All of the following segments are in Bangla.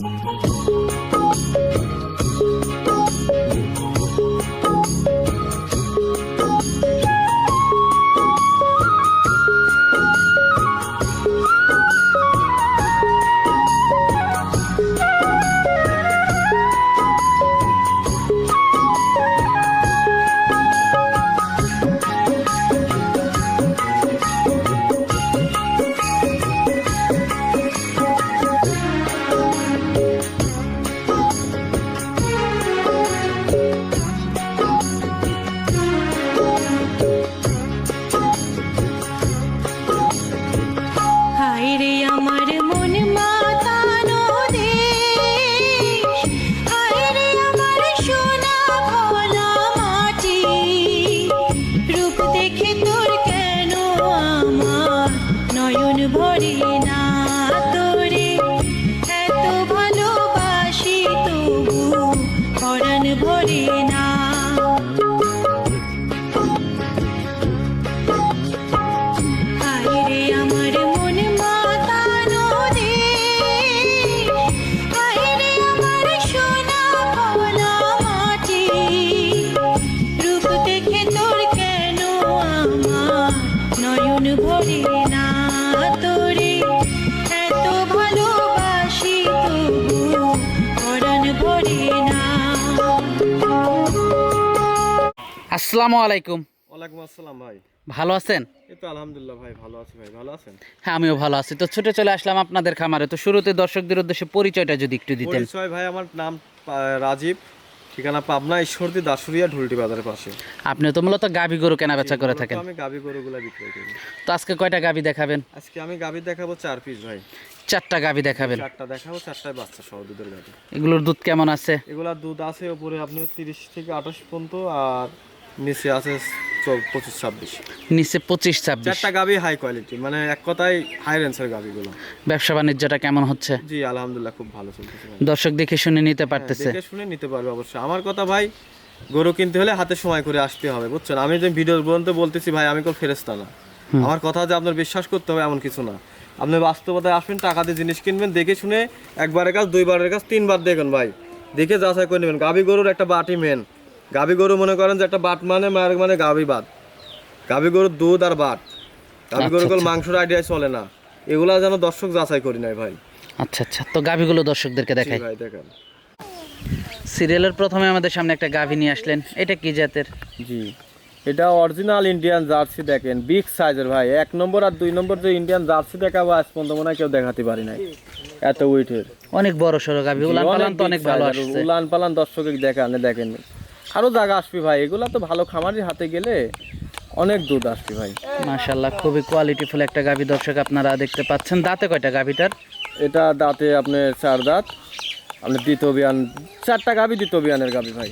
হায় আসসালামু আলাইকুম। ওয়ালাইকুম আসসালাম ভাই। ভালো আছেন? এই তো আলহামদুলিল্লাহ ভাই ভালো আছি ভাই ভালো আছেন? হ্যাঁ আমিও ভালো আছি। তো ছুটে চলে আসলাম আপনাদের খামারে। তো শুরুতে দর্শকদের উদ্দেশ্যে পরিচয়টা যদি একটু দিতেন। পরিচয় ভাই আমার নাম রাজীব। ঠিকানা পাবনা ঈশ্বরদী দাসুরিয়া ঢুলটি বাজারের পাশে। আপনি তো মূলত গাভী গরু কেনা বেচা করে থাকেন। আমি গাভী গরুগুলা বিক্রয় করি। তো আজকে কয়টা গাভী দেখাবেন? আজকে আমি গাভী দেখাবো চার পিস ভাই। চারটা গাভী দেখাবেন। চারটা দেখাবো চারটায় বাচ্চা সহ দুধের গাভী। এগুলোর দুধ কেমন আছে? এগুলা দুধ আছে উপরে আপনি তিরিশ থেকে আঠাশ পর্যন্ত আর নিচে আছে পঁচিশ ছাব্বিশ। নিচে পঁচিশ ছাব্বিশ। চারটা গাভী হাই কোয়ালিটি মানে এক কথায় হাই রেঞ্জের গাভীগুলো ব্যবসা বাণিজ্যটা কেমন হচ্ছে? জি আলহামদুলিল্লাহ খুব ভালো চলতেছে দর্শক দেখে শুনে নিতে হ্যাঁ, পারতেছে। দেখে শুনে নিতে পারবে অবশ্যই। আমার কথা ভাই গরু কিনতে হলে হাতে সময় করে আসতে হবে বুঝছেন? আমি যে ভিডিও পর্যন্ত বলতেছি ভাই আমি কোনো ফেরেস্তা না। আমার কথা যে আপনার বিশ্বাস করতে হবে এমন কিছু না। আপনি বাস্তবতায় আসবেন টাকা দিয়ে জিনিস কিনবেন দেখে শুনে একবারের কাজ দুইবারের কাজ তিনবার দেখেন ভাই। দেখে যাচাই করে নেবেন। গাভী গরুর একটা বাটি মেন গাভী গরু মনে করেন যে একটা বাট মানে মার মানে গাভী বাট গাভী গরুর দুধ আর বাট গাভী গরু কোনো মাংসের আইডিয়া চলে না। এগুলা যেন দর্শক যাচাই করি নাই ভাই। আচ্ছা আচ্ছা। তো গাভীগুলো দর্শকদেরকে দেখাই। ভাই দেখেন। সিরিয়ালের প্রথমে আমাদের সামনে একটা গাভী নিয়ে আসলেন। এটা কি জাতের? জি। এটা অরিজিনাল ইন্ডিয়ান জার্সি দেখেন। বিগ সাইজের ভাই। এক নম্বর আর দুই নম্বর যে ইন্ডিয়ান জার্সি দেখাবো আজ পর্যন্ত মনে কেউ দেখাতে পারি নাই। এত উইটের অনেক বড় সড়ো গাভী। উলান পালান তো অনেক ভালো আসছে। উলান পালান দর্শকে দেখান দেখেন। আরও জায়গা আসবি ভাই এগুলা তো ভালো খামারির হাতে গেলে অনেক দুধ আসবি ভাই। মাশাল্লাহ খুবই কোয়ালিটিফুল একটা গাভী দর্শক আপনারা দেখতে পাচ্ছেন। দাঁতে কয়টা গাভীটার? এটা দাঁতে আপনার চার দাঁত আপনার দ্বিতীয় বিয়ান চারটা গাবি দ্বিতীয় বিয়ানের গাবি ভাই।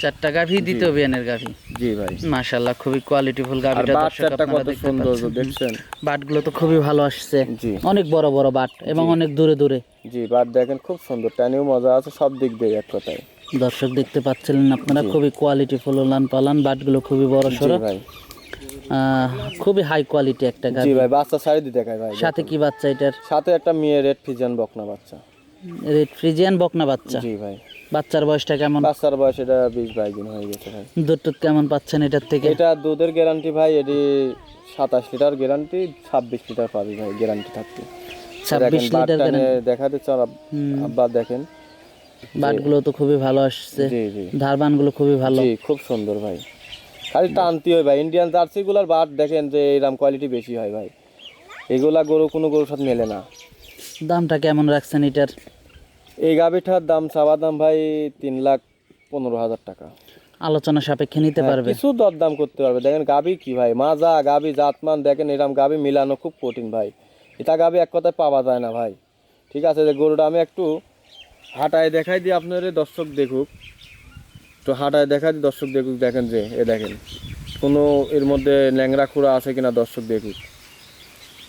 চারটা গাভী দ্বিতীয় বিয়ানের গাভী? জি ভাই। মাশাল্লাহ খুবই কোয়ালিটিফুল গাভীটা বাট দর্শক আপনারা দেখতে সুন্দর পাচ্ছেন। দেখছেন। বাটগুলো তো খুবই ভালো আসছে। জি। অনেক বড় বড় বাট এবং অনেক দূরে দূরে। জি বাট দেখেন খুব সুন্দর টানিও মজা আছে সব দিক দিয়ে এক কথায়। দর্শক দেখতে পাচ্ছিলেন আপনারা খুবই কোয়ালিটিফুল উলান পালান বাটগুলো খুবই বড় সড়ো। খুবই হাই কোয়ালিটি একটা জি ভাই বাচ্চা সাইড দিয়ে দেখায় ভাই সাথে কি বাচ্চা এটার? সাথে একটা মেয়ে রেড ফ্রিজিয়ান বকনা বাচ্চা। রেড ফ্রিজিয়ান বকনা বাচ্চা। জি ভাই। বাচ্চার বয়সটা কেমন? বাচ্চার বয়স এটা বিশ বাইশ দিন হয়ে গেছে ভাই। দুধ টুধ কেমন পাচ্ছেন এটার থেকে? এটা দুধের গ্যারান্টি ভাই এটি সাতাশ লিটার গ্যারান্টি ছাব্বিশ লিটার পাবি ভাই গ্যারান্টি থাকবে। ছাব্বিশ লিটার চান আব- আব্বা দেখেন। বাটগুলো তো খুবই ভালো আসছে। ধারবানগুলো খুবই ভালো। খুব সুন্দর ভাই। খালি টানতি হয় ভাই। ইন্ডিয়ান জার্সি গুলার বাট দেখেন যে এরকম কোয়ালিটি বেশি হয় ভাই। এগুলা গরু কোনো গরুর সাথে মেলে না। দামটা কেমন রাখছেন এটার? এই গাভিটার দাম চাওয়া দাম ভাই তিন লাখ পনেরো হাজার টাকা। আলোচনা সাপেক্ষে নিতে হ্যাঁ, পারবে। কিছু দরদাম করতে পারবে। দেখেন গাভি কি ভাই? মাজা গাভি জাতমান দেখেন এরকম গাভি মিলানো খুব কঠিন ভাই। এটা গাভি এক কথায় পাওয়া যায় না ভাই। ঠিক আছে যে গরুটা আমি একটু হাঁটায় দেখাই দিই আপনার দর্শক দেখুক। তো হাটায় দেখাই দিই দর্শক দেখুক দেখেন যে এ দেখেন। কোনো এর মধ্যে ল্যাংড়া খুঁড়া আছে কিনা দর্শক দেখুক।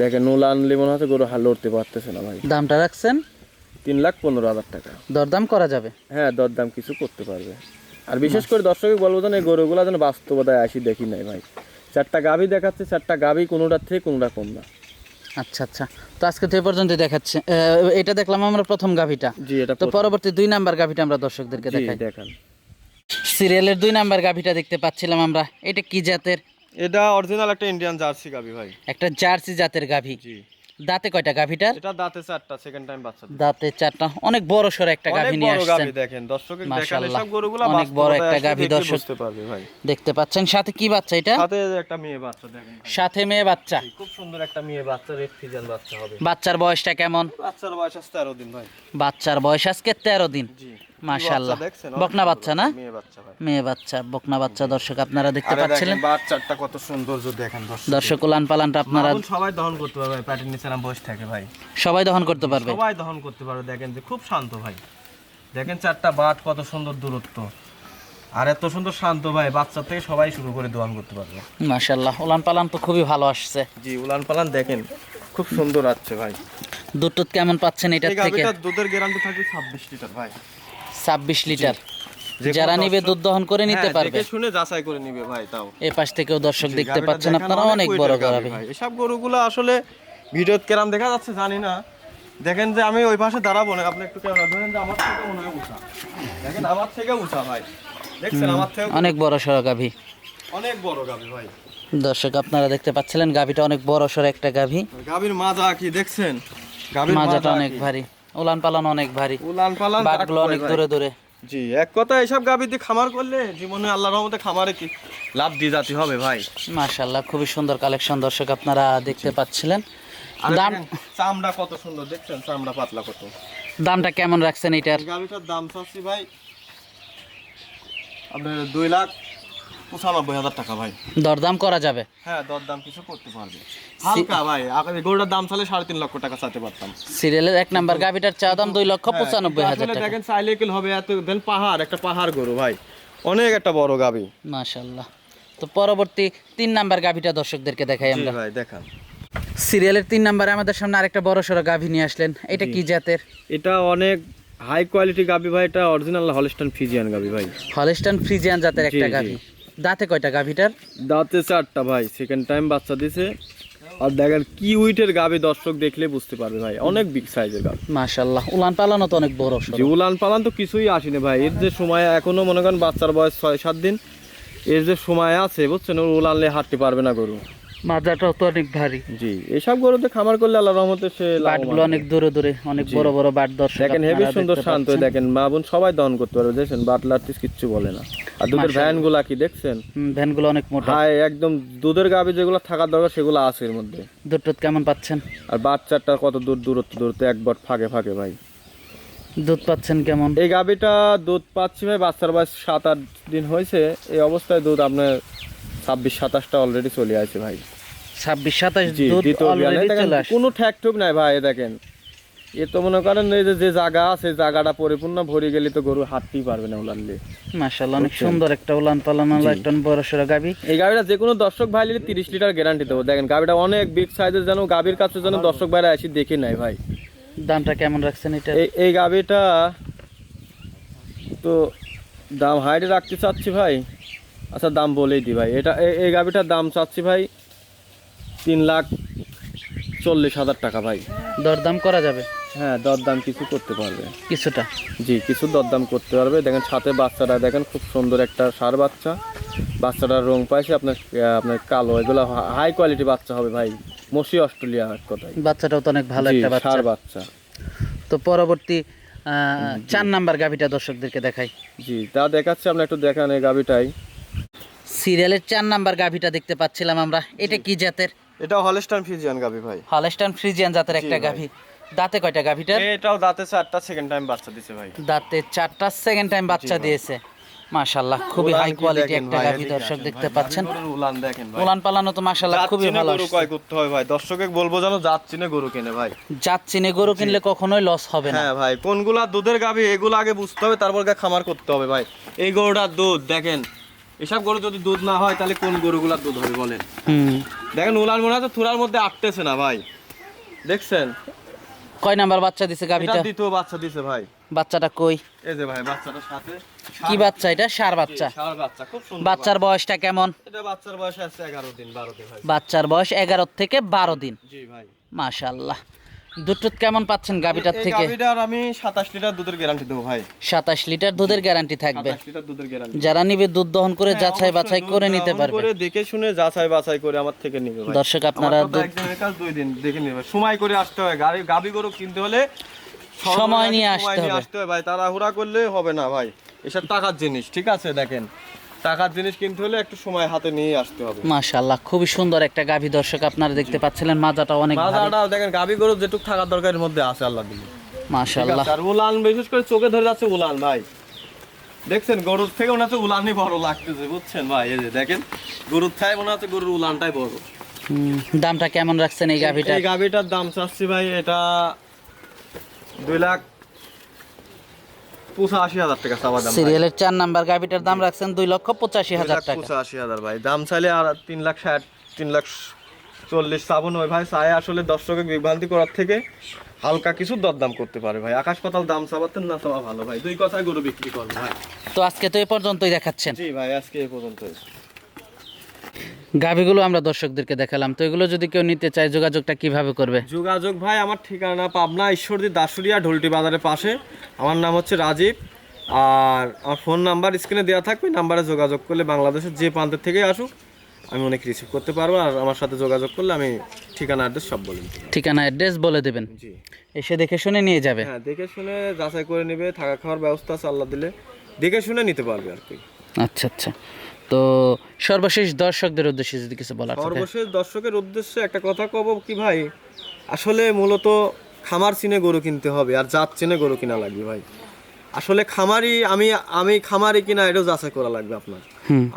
দেখেন নুলান লিমন আছে গরু হাল লড়তে পারতেছে না ভাই। দামটা রাখছেন? তিন লাখ পনেরো হাজার টাকা। দরদাম করা যাবে? হ্যাঁ দরদাম কিছু করতে পারবে। আর বিশেষ করে দর্শকে বলব যেন এই গরুগুলো যেন বাস্তবতায় আসি দেখি নাই ভাই। চারটা গাভি দেখাচ্ছে চারটা গাভি কোনোটার থেকে কোনোটা কম না। আচ্ছা আচ্ছা। তো আজকে তো এ পর্যন্ত দেখাচ্ছে। এটা দেখলাম আমরা প্রথম গাভিটা। জি এটা তো পরবর্তী দুই নাম্বার গাভিটা আমরা দর্শকদেরকে দেখাই। দেখান। সিরিয়ালের দুই নাম্বার গাভিটা দেখতে পাচ্ছিলাম আমরা। এটা কি জাতের? এটা অরিজিনাল একটা ইন্ডিয়ান জার্সি গাভি ভাই। একটা জার্সি জাতের গাভি। জি। দাঁতে কয়টা গাভিটার এটা দাঁতে চারটা সেকেন্ড টাইম বাচ্চা দাঁতে চারটা অনেক বড় সড়ো একটা গাভি নিয়ে বড় আসছেন। দেখেন দর্শক মাশাআল্লাহ, এসব গরুগুলো অনেক বড় একটা গাভী দর্শক। বুঝতে পারবে ভাই। দেখতে পাচ্ছেন সাথে কি বাচ্চা এটা? সাথে একটা মেয়ে বাচ্চা দেখেন সাথে মেয়ে বাচ্চা। খুব সুন্দর একটা মেয়ে বাচ্চা রেড ফিজান বাচ্চা হবে। বাচ্চার বয়সটা কেমন? বাচ্চার বয়স আছে তেরো দিন ভাই। বাচ্চার বয়স আজকে তেরো দিন। জি। মাশাআল্লাহ। বকনা বাচ্চা না? মেয়ে বাচ্চা মেয়ে বাচ্চা বকনা বাচ্চা দর্শক আপনারা দেখতে পাচ্ছিলেন? বাচ্চাটা কত সৌন্দর্য দেখেন দর্শক দর্শক উলান পালানটা আপনারা সবাই দহন করতে পারবে প্যাটের নিচে নাম বসে থাকে ভাই। সবাই দহন করতে পারবে? সবাই দহন করতে পারবে দেখেন যে খুব শান্ত ভাই। দেখেন চারটা বাট কত সুন্দর দূরত্ব। আর এত সুন্দর শান্ত ভাই বাচ্চা থেকে সবাই শুরু করে দহন করতে পারবে। মাশাল্লাহ উলান পালান তো খুবই ভালো আসছে। জি উলান পালান দেখেন খুব সুন্দর আসছে ভাই। দুধ টুধ কেমন পাচ্ছেন এটা থেকে? দুধের গ্যারান্টি থাকবে ছাব্বিশ লিটার ভাই। ছাব্বিশ লিটার। যারা নিবে দুধ দহন করে নিতে হ্যাঁ, পারবে। শুনে যাচাই করে নিবে ভাই তাও। এ পাশ থেকেও দর্শক দেখতে পাচ্ছেন আপনারা অনেক বড় ভাই। এসব গরুগুলো আসলে ভিডিওতে কেরাম দেখা যাচ্ছে জানি না। দেখেন যে আমি ওই পাশে দাঁড়াবো না আপনি একটু কেমন ধরেন যে আমার থেকে মনে হয় দেখেন আমার থেকে উঠা ভাই। দেখছেন আমার থেকে অনেক বড় সড়ো গাভি। অনেক বড় গাভি ভাই। দর্শক আপনারা দেখতে পাচ্ছিলেন গাভিটা অনেক বড় সড়ো একটা গাভি। গাভীর মাজা কি দেখছেন? গাভীর মাজাটা অনেক ভারী। উলান পালান অনেক ভারী। উলান পালান বাটগুলো অনেক দূরে দূরে। জি এক কথা এসব গাভী দিয়ে খামার করলে জীবনে আল্লাহর রহমতে খামারে কি লাভ দিয়ে যাতে হবে ভাই। মাশাল্লাহ খুবই সুন্দর কালেকশন দর্শক আপনারা দেখতে পাচ্ছিলেন। দাম চামড়া কত সুন্দর দেখছেন? চামড়া পাতলা কত। দামটা কেমন রাখছেন এটার? গাভিটার দাম চাচ্ছি ভাই আপনার দুই লাখ পঁচানব্বই হাজার টাকা ভাই। দরদাম করা যাবে। হ্যাঁ দর দাম কিছু করতে পারবে। হালকা ভাই আগে গরুটার দাম চালে সাড়ে তিন লক্ষ টাকা চাইতে পারতাম। সিরিয়ালের এক নাম্বার গাভিটার চা দাম দুই লক্ষ পঁচানব্বই হাজার টাকা। দেখেন সাইলেকেল হবে এত দেন পাহাড় একটা পাহাড় গরু ভাই। অনেক একটা বড় গাভি। মাশাল্লাহ তো পরবর্তী তিন নাম্বার গাভিটা দর্শকদেরকে দেখাই আমরা। ভাই দেখান। সিরিয়ালের তিন নাম্বারে আমাদের সামনে আরেকটা বড় সড়ো গাভি নিয়ে আসলেন। এটা কি জাতের? এটা অনেক হাই কোয়ালিটি গাভি ভাই এটা অরিজিনাল হলস্টান ফিজিয়ান গাভি ভাই। হলিস্টান ফ্রিজিয়ান জাতের একটা। গাভি। দাঁতে কয়টা গাভিটার? দাঁতে চারটা ভাই সেকেন্ড টাইম বাচ্চা দিছে। আর দেখেন কি উইটের গাবে দর্শক দেখলে বুঝতে পারবে ভাই অনেক বিগ সাইজের গাভি। মাশাল্লাহ উলান পালানো তো অনেক বড় যে উলান পালান তো কিছুই আসেনি ভাই। এর যে সময় এখনও মনে করেন বাচ্চার বয়স ছয় সাত দিন এর যে সময় আছে বুঝছেন ওর উলানলে হাঁটতে পারবে না গরু। মাজাটাও তো অনেক ভারী। জি এসব গরুতে খামার করলে আল্লাহ রহমতে সে বাটগুলো অনেক দূরে দূরে অনেক বড় বড় বাট দর্শক দেখেন হেভি সুন্দর শান্ত। দেখেন মা বোন সবাই দহন করতে পারবে দেখছেন বাটলার টিস কিচ্ছু বলে না। আর দুধের ভ্যানগুলা কি দেখছেন? হুম, ভ্যানগুলো অনেক মোটা। হাই একদম দুধের গাভি যেগুলো থাকার দরকার সেগুলো আছে এর মধ্যে। দুধ কেমন পাচ্ছেন? আর বাচ্চাটা কত দূর দূরত্ব দূরত্ব এক বট ফাঁকে ফাঁকে ভাই। দুধ পাচ্ছেন কেমন? এই গাভিটা দুধ পাচ্ছি ভাই বাচ্চার বয়স সাত আট দিন হয়েছে। এই অবস্থায় দুধ আপনার ছাব্বিশ সাতাশটা অলরেডি চলে আসে ভাই। ছাব্বিশ সাতাশ কোনো ঠ্যাক ঠুক নাই ভাই দেখেন। এ তো মনে করেন এই যে জায়গা আছে জায়গাটা পরিপূর্ণ ভরে গেলে তো গরু হাঁটতেই পারবে না উলানলে মাশাল্লাহ অনেক সুন্দর একটা উলান পালান একটা বড় সড়ো গাভি এই গাভিটা যে কোনো দর্শক ভাই নিলে তিরিশ লিটার গ্যারান্টি দেবো। দেখেন গাভিটা অনেক বিগ সাইজের যেন গাভির কাছে যেন দর্শক ভাইরা এসে দেখে নাই ভাই। দামটা কেমন রাখছেন এটা? এই গাভিটা তো দাম হাইটে রাখতে চাচ্ছি ভাই। আচ্ছা দাম বলেই দিই ভাই। এটা এই- গাভিটার দাম চাচ্ছি ভাই তিন লাখ চল্লিশ হাজার টাকা ভাই। দরদাম করা যাবে? হ্যাঁ দরদাম কিছু করতে পারবে। কিছুটা? জি কিছু দরদাম করতে পারবে। দেখেন সাথে বাচ্চাটা দেখেন খুব সুন্দর একটা সার বাচ্চা। বাচ্চাটার রং পাইছে আপনার আপনার কালো। এগুলো হাই কোয়ালিটি বাচ্চা হবে ভাই। মসি অস্ট্রেলিয়া এক কথায়। বাচ্চাটাও তো অনেক ভালো একটা বাচ্চা। ষাঁড় বাচ্চা। তো পরবর্তী চার নাম্বার গাভিটা দর্শকদেরকে দেখাই। জি তা দেখাচ্ছে আপনি একটু দেখান এই গাভিটাই। সিরিয়ালের চার নাম্বার গাভিটা দেখতে পাচ্ছিলাম আমরা। এটা কি জাতের? এটা হলস্টান ফ্রিজিয়ান গাভি ভাই। হলস্টান ফ্রিজিয়ান জাতের একটা। গাভি। দাঁতে কয়টা গাভিটার? এটাও দাঁতে চারটা সেকেন্ড টাইম বাচ্চা দিছে ভাই। দাঁতে চারটা সেকেন্ড টাইম বাচ্চা দিয়েছে। মাশাল্লাহ খুবই হাই কোয়ালিটি একটা গাভি দর্শক দেখতে পাচ্ছেন। উলান দেখেন ভাই। উলান পালানো তো মাশাল্লাহ জাত খুবই ভালো গরু। ক্রয় করতে হবে ভাই? দর্শকে বলব যেন জাত চিনে গরু কিনে ভাই। জাত চিনে গরু কিনলে কখনোই লস হবে না। হ্যাঁ ভাই কোনগুলা দুধের গাভি এগুলো আগে বুঝতে হবে তারপর গিয়ে খামার করতে হবে ভাই। এই গরুটার দুধ দেখেন এসব গরু যদি দুধ না হয় তাহলে কোন গরুগুলার দুধ হবে বলেন? দেখেন উলান মনে হচ্ছে থুরার মধ্যে আটতেছে না ভাই। দেখছেন? কয় নাম্বার বাচ্চা দিছে এটা গাভিটা? দ্বিতীয় বাচ্চা দিছে ভাই। বাচ্চাটা কই? এই যে ভাই বাচ্চাটার সাথে কি বাচ্চা এটা? সার বাচ্চা। ষাঁড় বাচ্চা খুব সুন্দর বাচ্চার বয়সটা কেমন? এটা বাচ্চার বয়স আছে এগারো দিন বারো দিন ভাই। বাচ্চার বয়স এগারো থেকে বারো দিন। জি ভাই। মাশাল্লাহ দুধ কেমন পাচ্ছেন গাভিটার এই থেকে? গাভীটার আমি সাতাশ লিটার দুধের গ্যারান্টি দেবো ভাই। সাতাশ লিটার দুধের গ্যারান্টি থাকবে। সাতাশ লিটার দুধের গ্যারান্টি যারা নিবে দুধ দহন করে যাচাই বাছাই করে নিতে পারবে। করে দেখে শুনে যাচাই বাছাই করে আমার থেকে নিবে ভাই। দর্শক আপনারা দুই দিন দেখে নিবে। সময় করে আসতে হয়। গাড়ি গাবি গরু কিনতে হলে সময় নিয়ে আসতে হবে। আসতে হয়। ভাই তাড়াহুড়া করলে হবে না ভাই। এসব টাকার জিনিস ঠিক আছে? দেখেন টাকার জিনিস কিনতে হলে একটু সময় হাতে নিয়ে আসতে হবে। মাশাল্লাহ খুবই সুন্দর একটা গাভী দর্শক আপনারা দেখতে পাচ্ছিলেন মাজাটা অনেক মাজাটা দেখেন গাবি গরু যেটুক থাকার দরকার এর মধ্যে আছে আল্লাহ দিলে। আছে, আর উলান বিশেষ করে চোখে ধরে যাচ্ছে উলান ভাই। দেখছেন গরুর থেকে মনে হচ্ছে উলানই বড় লাগতেছে বুঝছেন ভাই? এই যে দেখেন গরুর থেকে মনে হচ্ছে গরুর উলানটাই বড়। হুম, দামটা কেমন রাখছেন এই গাভীটা এই গাভীটার দাম চাচ্ছি ভাই এটা দুই লাখ পঁচাশি হাজার টাকা চাওয়া দাম সিরিয়ালের চার নাম্বার গাভীটার দাম রাখছেন দুই লক্ষ পঁচাশি হাজার টাকা। পঁচাশি হাজার ভাই। দাম চাইলে আর তিন লাখ ষাট তিন লাখ চল্লিশ সাবন ওই ভাই। চায় আসলে দর্শকের বিভ্রান্তি করার থেকে হালকা কিছু দরদাম করতে পারে ভাই। আকাশ পাতাল দাম চাবাতেন না চাওয়া ভালো ভাই। দুই কথায় গরু বিক্রি করব ভাই। তো আজকে তো এ পর্যন্তই দেখাচ্ছেন। জি ভাই আজকে এ পর্যন্ত গাভীগুলো আমরা দর্শকদেরকে দেখালাম। তো এগুলো যদি কেউ নিতে চায় যোগাযোগটা কীভাবে করবে? যোগাযোগ ভাই আমার ঠিকানা পাবনা ঈশ্বরদী দাসুরিয়া ঢোলটি বাজারের পাশে। আমার নাম হচ্ছে রাজীব। আর আমার ফোন নাম্বার স্ক্রিনে দেওয়া থাকবে নাম্বারে যোগাযোগ করলে বাংলাদেশের যে প্রান্তের থেকে আসুক আমি অনেক রিসিভ করতে পারব। আর আমার সাথে যোগাযোগ করলে আমি ঠিকানা অ্যাড্রেস সব বলে ঠিকানা অ্যাড্রেস বলে দেবেন। জি। এসে দেখে শুনে নিয়ে যাবে। হ্যাঁ দেখে শুনে যাচাই করে নেবে থাকা খাওয়ার ব্যবস্থা আছে আল্লাহ দিলে। দেখে শুনে নিতে পারবে আর কি। আচ্ছা আচ্ছা। তো সর্বশেষ দর্শকদের উদ্দেশ্যে যদি কিছু বলার সর্বশেষ দর্শকের উদ্দেশ্যে একটা কথা কব কি ভাই? আসলে মূলত খামার চিনে গরু কিনতে হবে আর জাত চিনে গরু কিনা লাগবে ভাই। আসলে খামারি আমি আমি খামারি কিনা এটাও যাচাই করা লাগবে আপনার।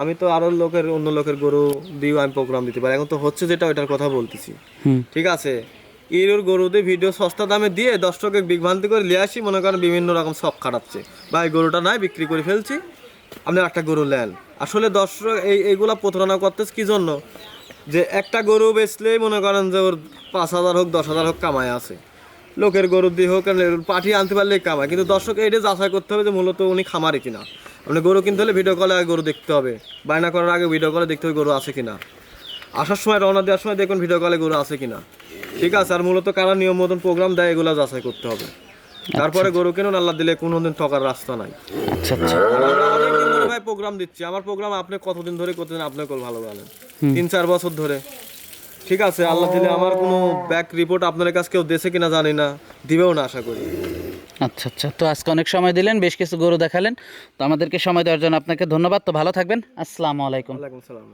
আমি তো আরও লোকের অন্য লোকের গরু দিয়েও আমি প্রোগ্রাম দিতে পারি। এখন তো হচ্ছে যেটা ওইটার কথা বলতেছি। ঠিক আছে? এর গরুদের ভিডিও সস্তা দামে দিয়ে দর্শকের বিভ্রান্তি করে নিয়ে আসি। মনে করেন বিভিন্ন রকম শখ খাটাচ্ছে। ভাই গরুটা নাই বিক্রি করে ফেলছি। আপনি একটা গরু নেন। আসলে দর্শক এই এইগুলা প্রতারণা করতেছে কি জন্য? যে একটা গরু বেচলেই মনে করেন যে ওর পাঁচ হাজার হোক দশ হাজার হোক কামায় আছে। লোকের গরু দিয়ে হোক পাঠিয়ে আনতে পারলেই কামায়। কিন্তু দর্শক এইটা যাচাই করতে হবে যে মূলত উনি খামারে কিনা। আপনি গরু কিনতে হলে ভিডিও কলে আগে গরু দেখতে হবে। বায়না করার আগে ভিডিও কলে দেখতে হবে গরু আছে কিনা। আসার সময় রওনা দেওয়ার সময় দেখুন ভিডিও কলে গরু আছে কিনা। ঠিক আছে আর মূলত কারা নিয়ম মতন প্রোগ্রাম দেয় এগুলো যাচাই করতে হবে। তারপরে গরু কিনুন আল্লাহ দিলে কোনোদিন ঠকার রাস্তা নাই। আচ্ছা আচ্ছা আর আমরা অনেকদিন ধরে ভাই প্রোগ্রাম দিচ্ছি। আমার প্রোগ্রাম আপনি কতদিন ধরে করতেছেন আপনি কল ভালো জানেন তিন চার বছর ধরে। ঠিক আছে আল্লাহ দিলে আমার কোনো ব্যাক রিপোর্ট আপনাদের কাছে কেউ দেশে কিনা জানি না। দিবেও না আশা করি। আচ্ছা আচ্ছা। তো আজকে অনেক সময় দিলেন বেশ কিছু গরু দেখালেন। তো আমাদেরকে সময় দেওয়ার জন্য আপনাকে ধন্যবাদ। তো ভালো থাকবেন। আসসালামু আলাইকুম। আলাইকুম সালাম